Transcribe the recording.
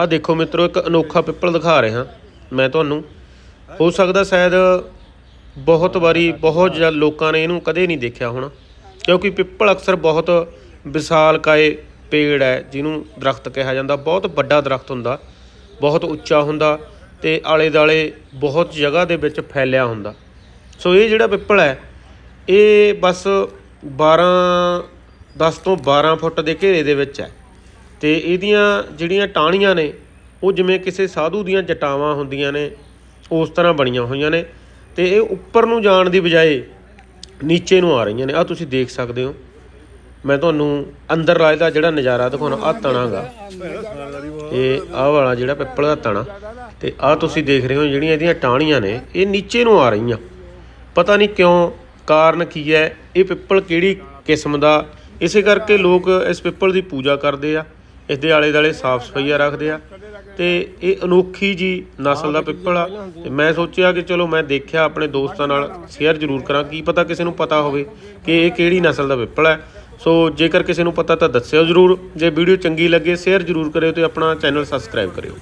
ਆ ਦੇਖੋ ਮਿੱਤਰੋ, ਇੱਕ ਅਨੋਖਾ ਪਿੱਪਲ ਦਿਖਾ ਰਿਹਾ ਮੈਂ ਤੁਹਾਨੂੰ। ਹੋ ਸਕਦਾ ਸ਼ਾਇਦ ਬਹੁਤ ਵਾਰੀ ਬਹੁਤ ਜ਼ਿਆਦਾ ਲੋਕਾਂ ਨੇ ਇਹਨੂੰ ਕਦੇ ਨਹੀਂ ਦੇਖਿਆ ਹੋਣਾ, ਕਿਉਂਕਿ ਪਿੱਪਲ ਅਕਸਰ ਬਹੁਤ ਵਿਸ਼ਾਲ ਕਾਏ ਪੇੜ ਹੈ, ਜਿਹਨੂੰ ਦਰਖਤ ਕਿਹਾ ਜਾਂਦਾ। ਬਹੁਤ ਵੱਡਾ ਦਰਖਤ ਹੁੰਦਾ, ਬਹੁਤ ਉੱਚਾ ਹੁੰਦਾ ਤੇ ਆਲੇ ਦਾਲੇ ਬਹੁਤ ਜਗ੍ਹਾ ਦੇ ਵਿੱਚ ਫੈਲਿਆ ਹੁੰਦਾ। ਸੋ ਇਹ ਜਿਹੜਾ ਪਿੱਪਲ ਹੈ, ਇਹ ਬਸ 12 10 ਤੋਂ 12 ਫੁੱਟ ਦੇ ਘੇਰੇ ਦੇ ਵਿੱਚ ਹੈ। ਤੇ ਇਹਦੀਆਂ ਜਿਹੜੀਆਂ ਟਾਹਣੀਆਂ ਨੇ, ਉਹ ਜਿਵੇਂ ਕਿਸੇ ਸਾਧੂ ਦੀਆਂ ਜਟਾਵਾਂ ਹੁੰਦੀਆਂ ਨੇ, ਉਸ ਤਰ੍ਹਾਂ ਬਣੀਆਂ ਹੋਈਆਂ ਨੇ ਤੇ ਇਹ ਉੱਪਰ ਨੂੰ ਜਾਣ ਦੀ ਬਜਾਏ ਨੀਚੇ ਨੂੰ ਆ ਰਹੀਆਂ ਨੇ। ਆ ਤੁਸੀਂ ਦੇਖ ਸਕਦੇ ਹੋ। ਮੈਂ ਤੁਹਾਨੂੰ ਅੰਦਰ ਰਾਜ ਦਾ ਜਿਹੜਾ ਨਜ਼ਾਰਾ ਦਿਖਾਉਣਾ ਆ ਤਣਾਗਾ ਇਹ ਆਹ ਵਾਲਾ ਜਿਹੜਾ ਪਿੱਪਲ ਦਾ ਤਣਾ। ਤੇ ਆ ਤੁਸੀਂ ਦੇਖ ਰਹੇ ਹੋ ਜਿਹੜੀਆਂ ਇਹਦੀਆਂ ਟਾਹਣੀਆਂ ਨੇ, ਇਹ ਨੀਚੇ ਨੂੰ ਆ ਰਹੀਆਂ। ਪਤਾ ਨਹੀਂ ਕਿਉਂ ਕਾਰਨ ਕੀ ਹੈ, ਇਹ ਪਿੱਪਲ ਕਿਹੜੀ ਕਿਸਮ ਦਾ? ਇਸੇ ਕਰਕੇ ਲੋਕ ਇਸ ਪਿੱਪਲ ਦੀ ਪੂਜਾ ਕਰਦੇ ਆ। ਇਸ ਦੇ ਆਲੇ ਦਾਲੇ ਸਾਫ਼ ਸਫਾਈਆ ਰੱਖਦੇ ਆ। ਤੇ ਇਹ ਅਨੋਖੀ ਜੀ ਨਸਲ ਦਾ ਪਿੱਪਲ ਆ। ਤੇ ਮੈਂ ਸੋਚਿਆ ਕਿ ਚਲੋ ਮੈਂ ਦੇਖਿਆ ਆਪਣੇ ਦੋਸਤਾਂ ਨਾਲ, ਸ਼ੇਅਰ ਜ਼ਰੂਰ ਕਰਾਂ। ਕੀ ਪਤਾ ਕਿਸੇ ਨੂੰ ਪਤਾ ਹੋਵੇ ਕਿ ਇਹ ਕਿਹੜੀ ਨਸਲ ਦਾ ਪਿੱਪਲ ਹੈ ਸੋ ਜੇਕਰ ਕਿਸੇ ਨੂੰ ਪਤਾ ਤਾਂ ਦੱਸਿਓ ਜ਼ਰੂਰ। ਜੇ ਵੀਡੀਓ ਚੰਗੀ ਲੱਗੇ, ਸ਼ੇਅਰ ਜ਼ਰੂਰ ਕਰਿਓ ਤੇ ਆਪਣਾ ਚੈਨਲ ਸਬਸਕ੍ਰਾਈਬ ਕਰਿਓ।